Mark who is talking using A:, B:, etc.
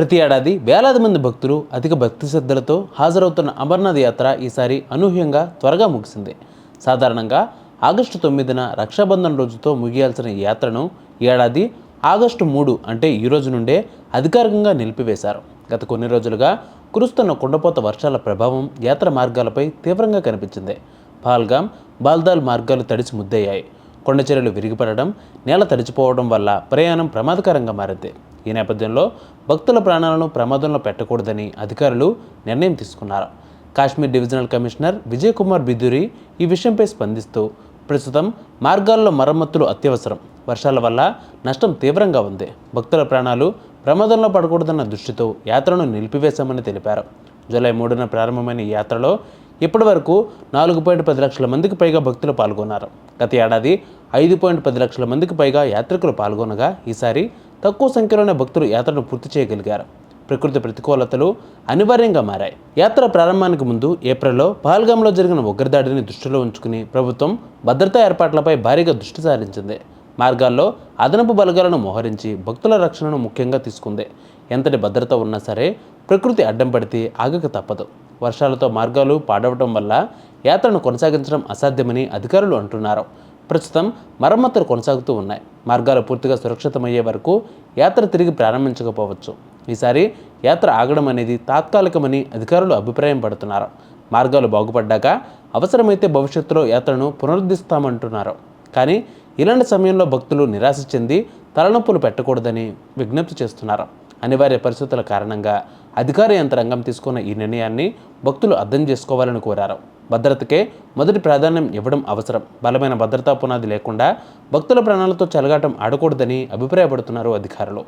A: ప్రతి ఏడాది వేలాది మంది భక్తులు అధిక భక్తి శ్రద్ధలతో హాజరవుతున్న అమర్నాథ్ యాత్ర ఈసారి అనూహ్యంగా త్వరగా ముగిసింది. సాధారణంగా ఆగస్టు తొమ్మిదిన రక్షాబంధన్ రోజుతో ముగియాల్సిన ఈ యాత్రను ఈ ఏడాది ఆగస్టు మూడు అంటే ఈ రోజు నుండే అధికారికంగా నిలిపివేశారు. గత కొన్ని రోజులుగా కురుస్తున్న కుండపోత వర్షాల ప్రభావం యాత్ర మార్గాలపై తీవ్రంగా కనిపించింది. పాల్గామ్ బాల్దాల్ మార్గాలు తడిచి ముద్దయ్యాయి. కొండచెరలు విరిగిపడడం నేల తడిచిపోవడం వల్ల ప్రయాణం ప్రమాదకరంగా మారింది. ఈ నేపథ్యంలో భక్తుల ప్రాణాలను ప్రమాదంలో పెట్టకూడదని అధికారులు నిర్ణయం తీసుకున్నారు. కాశ్మీర్ డివిజనల్ కమిషనర్ విజయ్ కుమార్ బిదురి ఈ విషయంపై స్పందిస్తూ ప్రస్తుతం మార్గాల్లో మరమ్మతులు అత్యవసరం. వర్షాల వల్ల నష్టం తీవ్రంగా ఉంది. భక్తుల ప్రాణాలు ప్రమాదంలో పడకూడదన్న దృష్టితో యాత్రను నిలిపివేశామని తెలిపారు. జూలై మూడున ప్రారంభమైన ఈ యాత్రలో ఇప్పటి వరకు నాలుగు పాయింట్ పది లక్షల మందికి పైగా భక్తులు పాల్గొన్నారు. గత ఏడాది ఐదు పాయింట్ పది లక్షల మందికి పైగా యాత్రికులు పాల్గొనగా ఈసారి తక్కువ సంఖ్యలోనే భక్తులు యాత్రను పూర్తి చేయగలిగారు. ప్రకృతి ప్రతికూలతలు అనివార్యంగా మారాయి. యాత్ర ప్రారంభానికి ముందు ఏప్రిల్లో పహల్గాంలో జరిగిన ఉగ్రదాడిని దృష్టిలో ఉంచుకుని ప్రభుత్వం భద్రతా ఏర్పాట్లపై భారీగా దృష్టి సారించింది. మార్గాల్లో అదనపు బలగాలను మోహరించి భక్తుల రక్షణను ముఖ్యంగా తీసుకుంది. ఎంతటి భద్రత ఉన్నా సరే ప్రకృతి అడ్డం పడితే ఆగక తప్పదు. వర్షాలతో మార్గాలు పాడవటం వల్ల యాత్రను కొనసాగించడం అసాధ్యమని అధికారులు అంటున్నారు. ప్రస్తుతం మరమ్మతులు కొనసాగుతూ ఉన్నాయి. మార్గాలు పూర్తిగా సురక్షితమయ్యే వరకు యాత్ర తిరిగి ప్రారంభించకపోవచ్చు. ఈసారి యాత్ర ఆగడం అనేది తాత్కాలికమని అధికారులు అభిప్రాయం పడుతున్నారు. మార్గాలు బాగుపడ్డాక అవసరమైతే భవిష్యత్తులో యాత్రను పునరుద్ధరిస్తామంటున్నారు కానీ ఇలాంటి సమయంలో భక్తులు నిరాశ చెంది తలనొప్పులు పెట్టకూడదని విజ్ఞప్తి చేస్తున్నారు. అనివార్య పరిస్థితుల కారణంగా అధికార యంత్రాంగం తీసుకున్న ఈ నిర్ణయాన్ని భక్తులు అర్థం చేసుకోవాలని కోరారు. భద్రతకే మొదటి ప్రాధాన్యం ఇవ్వడం అవసరం. బలమైన భద్రతా పునాది లేకుండా భక్తుల ప్రాణాలతో చెలగాటం ఆడకూడదని అభిప్రాయపడుతున్నారు అధికారులు.